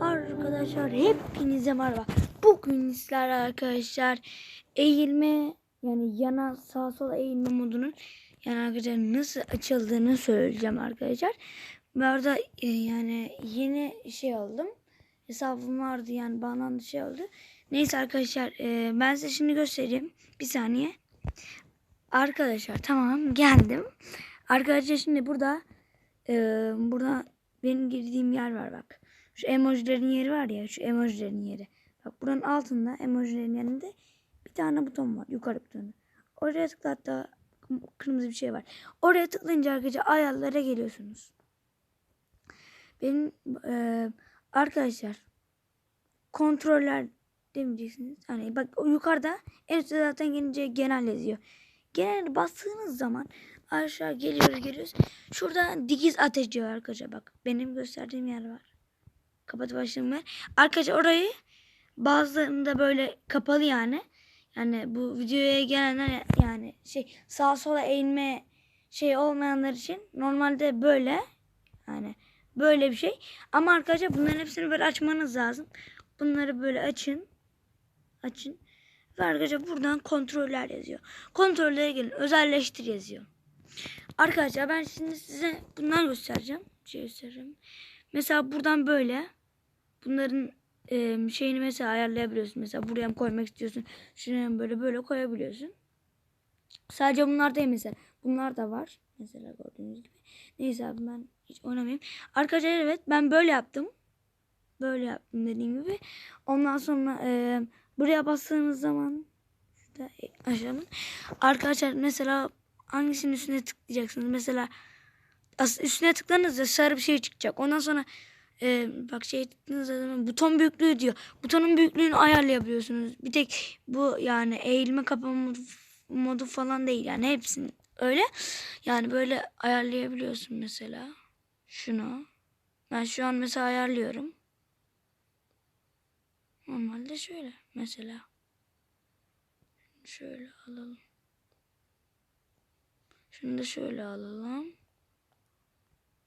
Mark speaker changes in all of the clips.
Speaker 1: Arkadaşlar hepinize merhaba. Bugün sizlerle arkadaşlar eğilme yani yana sağa sola eğilme modunun yani arkadaşlar nasıl açıldığını söyleyeceğim arkadaşlar. Bu arada e, yani yeni şey aldım. Hesabım vardı yani bağlandı şey oldu. Neyse arkadaşlar e, ben size şimdi göstereyim. Bir saniye. Arkadaşlar tamam geldim. Arkadaşlar şimdi burada e, burada benim girdiğim yer var bak. Şu emojilerin yeri var ya şu emojilerin yeri. Bak buranın altında emojilerin yanında bir tane buton var. Yukarı butonu. Oraya tıkla hatta kırmızı bir şey var. Oraya tıklayınca arkadaşlar ayarlara geliyorsunuz. Benim e, arkadaşlar kontroller demeyeceksiniz. Hani bak yukarıda en üstte zaten gelince genel yazıyor. Genel bastığınız zaman aşağı geliyoruz geliyoruz. Şurada dikiz ateşi var arkadaşlar bak. Benim gösterdiğim yer var. Kapat başlığım var. Arkadaşlar orayı bazılarında böyle kapalı yani. Yani bu videoya gelenler yani şey sağa sola eğilme şey olmayanlar için normalde böyle yani böyle bir şey. Ama arkadaşlar bunların hepsini böyle açmanız lazım. Bunları böyle açın. Açın. Ve arkadaşlar buradan kontroller yazıyor. Kontrollere gelin. Özelleştir yazıyor. Arkadaşlar ben şimdi size bunları göstereceğim. Şey göstereceğim. Mesela buradan böyle bunların e, şeyini mesela ayarlayabiliyorsun. Mesela buraya mı koymak istiyorsun? Şuraya mı böyle böyle koyabiliyorsun. Sadece bunlar değil mesela. Bunlar da var. Mesela gördüğünüz gibi. Neyse abi ben hiç oynamayayım. Arkadaşlar evet ben böyle yaptım. Böyle yaptım dediğim gibi. Ondan sonra e, buraya bastığınız zaman şurada aşağının arkadaşlar mesela hangisinin üstüne tıklayacaksınız? Mesela üstüne tıkladığınızda sarı bir şey çıkacak. Ondan sonra e, bak şey tıkladığınızda zaman buton büyüklüğü diyor. Butonun büyüklüğünü ayarlayabiliyorsunuz. Bir tek bu yani eğilme kapama modu falan değil yani hepsini öyle. Yani böyle ayarlayabiliyorsun mesela. Şunu. Ben şu an mesela ayarlıyorum. Normalde şöyle mesela. Şöyle alalım. Şunu da şöyle alalım.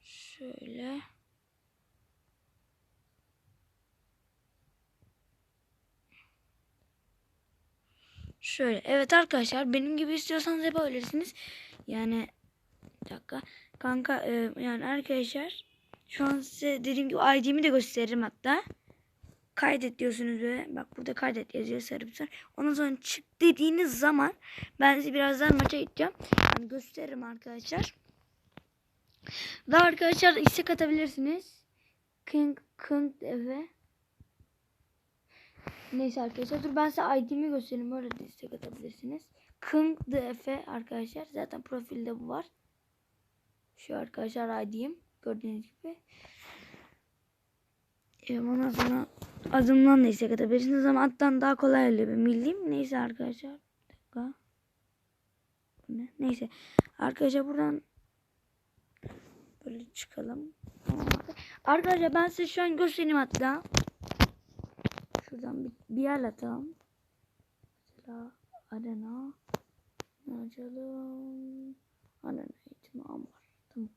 Speaker 1: Şöyle. Şöyle. Evet arkadaşlar benim gibi istiyorsanız yapabilirsiniz. Yani bir dakika. Kanka e, yani arkadaşlar şu an size dediğim gibi ID'mi de gösteririm hatta. Kaydet diyorsunuz ve bak burada kaydet yazıyor sarı bir sarı. Ondan sonra çık dediğiniz zaman ben size birazdan maça gideceğim. Yani gösteririm arkadaşlar. Ve arkadaşlar istek atabilirsiniz. King King eve. Neyse arkadaşlar dur ben size ID'mi göstereyim. Böyle de istek atabilirsiniz. King Efe arkadaşlar. Zaten profilde bu var. Şu arkadaşlar ID'm. Gördüğünüz gibi. E, ondan sonra adımdan da istek atabilirsiniz ama alttan daha kolay oluyor benim bildiğim. Neyse arkadaşlar. Bir ne? Neyse. Arkadaşlar buradan böyle çıkalım. Arkadaşlar ben size şu an göstereyim hatta. Şuradan bir, bir yer atalım. Mesela arena. Ne açalım? Arena eğitimi ambar. Tamam.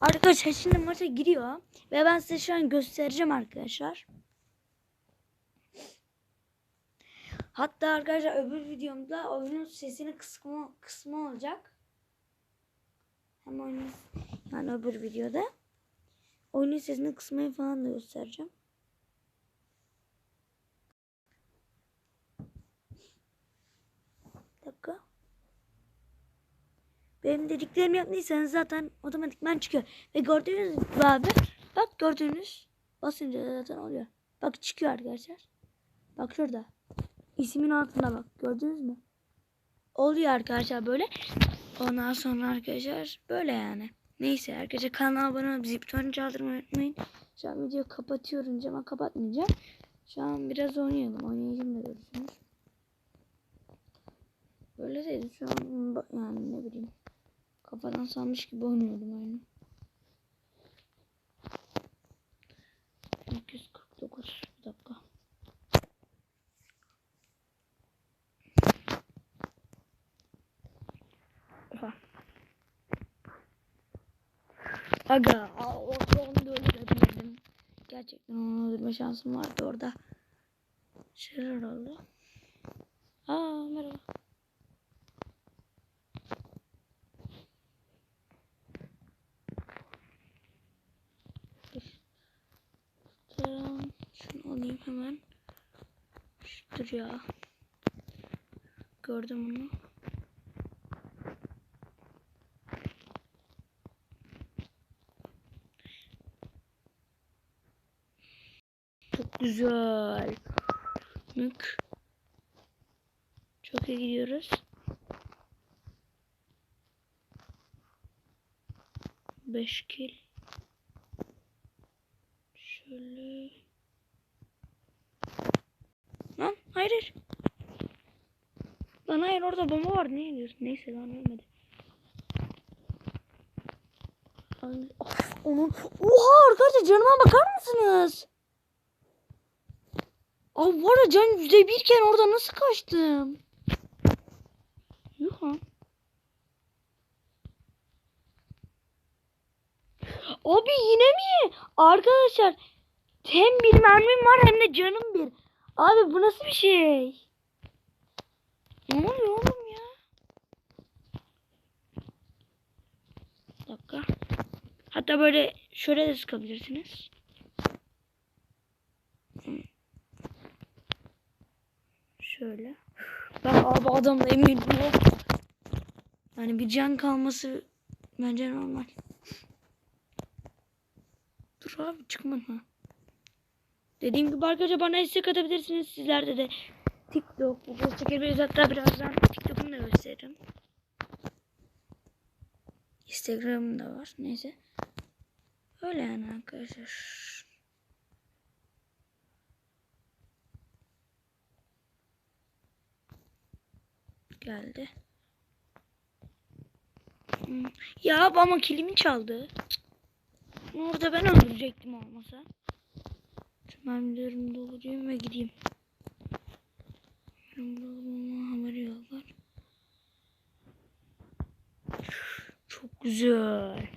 Speaker 1: Arkadaşlar şimdi maça giriyor. Ve ben size şu an göstereceğim arkadaşlar. Hatta arkadaşlar öbür videomda oyunun sesini kısmı, kısmı olacak. Hem oyunun yani öbür videoda. Oyunun sesini kısmayı falan da göstereceğim. Dakika. Benim dediklerimi yaptıysanız zaten otomatikman çıkıyor. Ve gördüğünüz gibi abi. Bak gördüğünüz. Basınca zaten oluyor. Bak çıkıyor arkadaşlar. Bak şurada. İsmin altında bak. Gördünüz mü? Oluyor arkadaşlar böyle. Ondan sonra arkadaşlar böyle yani. Neyse arkadaşlar kanala abone olup zil butonunu çaldırmayı unutmayın. Şu an videoyu kapatıyorum ama kapatmayacağım. Şu an biraz oynayalım. Oynayacağım da görürsünüz. Böyle değil. Şu an yani ne bileyim. Kafadan sanmış gibi oynuyordum aynı. 249 bir dakika. Oha. Aga, o- onu da öyle Gerçekten onu öldürme şansım vardı orada. Şeyler oldu. Aa merhaba. Şunu alayım hemen. Dur ya. Gördüm onu. Çok güzel. Mük. Çok iyi gidiyoruz. Beş kill. Şöyle. Lan hayır. hayır. Lan hayır orada bomba var. Ne diyorsun? Neyse lan ölmedi. Onun... Oha arkadaşlar canıma bakar mısınız? Abi bu arada can yüzde birken orada nasıl kaçtım? Yuh. Abi yine mi? Arkadaşlar hem bir mermim var hem de canım bir. Abi bu nasıl bir şey? Ne oluyor oğlum ya? Bir dakika. Hatta böyle şöyle de sıkabilirsiniz. Şöyle. Bak abi adamla emin. Yani bir can kalması bence normal. Dur abi çıkma ha. Dediğim gibi arkadaşlar bana istek atabilirsiniz. Sizlerde de TikTok, video çekebiliriz. Hatta birazdan TikTok'umu da gösteririm. Instagram'ım da var. Neyse. Öyle yani arkadaşlar. Geldi. Hmm. Ya ama kilimi çaldı. Orada ben öldürecektim olmasa. Şu mermilerimi doldurayım ve gideyim. Benim bulma haberi yollar. Çok güzel.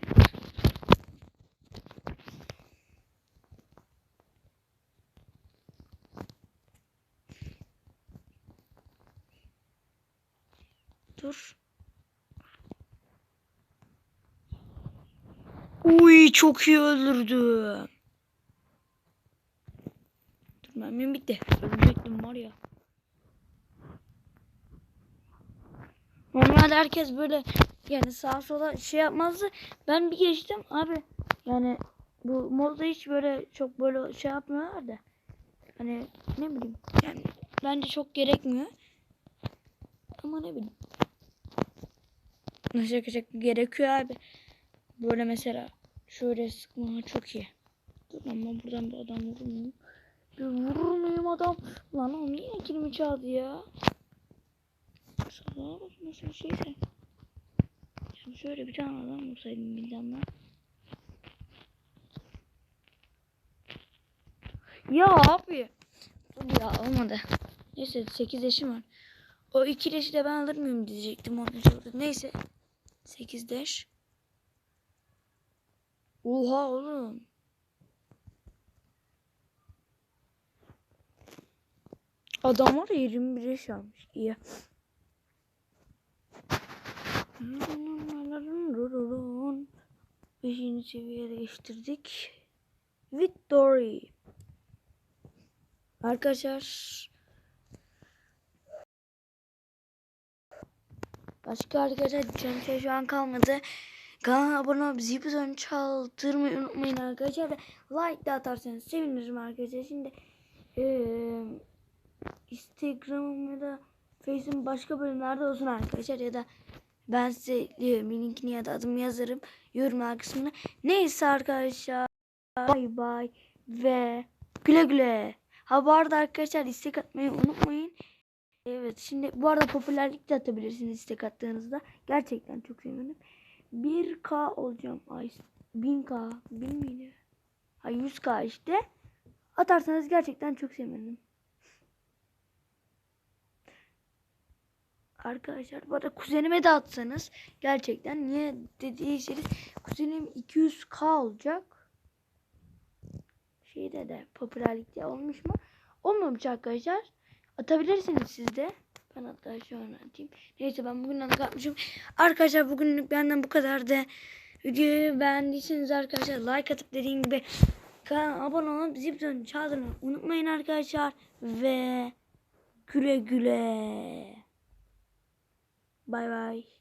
Speaker 1: Dur. Uy çok iyi öldürdüm. Dur mermim bitti. Ölecektim var ya. Normalde herkes böyle yani sağa sola şey yapmazdı. Ben bir geçtim abi. Yani bu modda hiç böyle çok böyle şey yapmıyorlar da. Hani ne bileyim. Yani bence çok gerekmiyor. Ama ne bileyim. Nasıl gerekiyor abi. Böyle mesela şöyle sıkma çok iyi. Dur ama buradan bir adam vurur muyum? Bir vurur muyum adam? Lan oğlum yine kilimi çaldı ya. Salağa bak nasıl bir şeyse. Şimdi şöyle bir tane adam vursaydım bir tane. Ya abi. Dur ya olmadı. Neyse 8 yaşım var. O iki leşi de ben alır mıyım diyecektim onun sonra. Neyse. 8 leş. Oha oğlum. Adam var ya 21 yaş almış. İyi. Beşinci seviyeye değiştirdik. Victory. Arkadaşlar. Başka arkadaşlar şey şu an kalmadı. Kanala abone olup zil butonunu çaldırmayı unutmayın arkadaşlar. Ve like de atarsanız sevinirim arkadaşlar. Şimdi eee Instagram'ım ya da Face'im başka bölümlerde olsun arkadaşlar. Ya da ben size e, linkini ya da adımı yazarım yorumlar kısmına. Neyse arkadaşlar. Bay bay ve güle güle. Ha bu arada arkadaşlar istek atmayı unutmayın. Evet şimdi bu arada popülerlik de atabilirsiniz istek attığınızda. Gerçekten çok sevinirim. 1K olacağım. Ay 1000K. 1000 miydi? Ha 100K işte. Atarsanız gerçekten çok sevinirim. Arkadaşlar bu arada kuzenime de atsanız gerçekten niye dediyseniz kuzenim 200k olacak. şeyde de popülerlikte olmuş mu? Olmamış arkadaşlar. Atabilirsiniz siz de. Ben hatta şu an. Neyse ben bugünden kapmışım. Arkadaşlar bugünlük benden bu kadar da videoyu beğendiyseniz arkadaşlar like atıp dediğim gibi kanala abone olup zil butonunu çaldırmayı unutmayın arkadaşlar. Ve güle güle. Bay bay.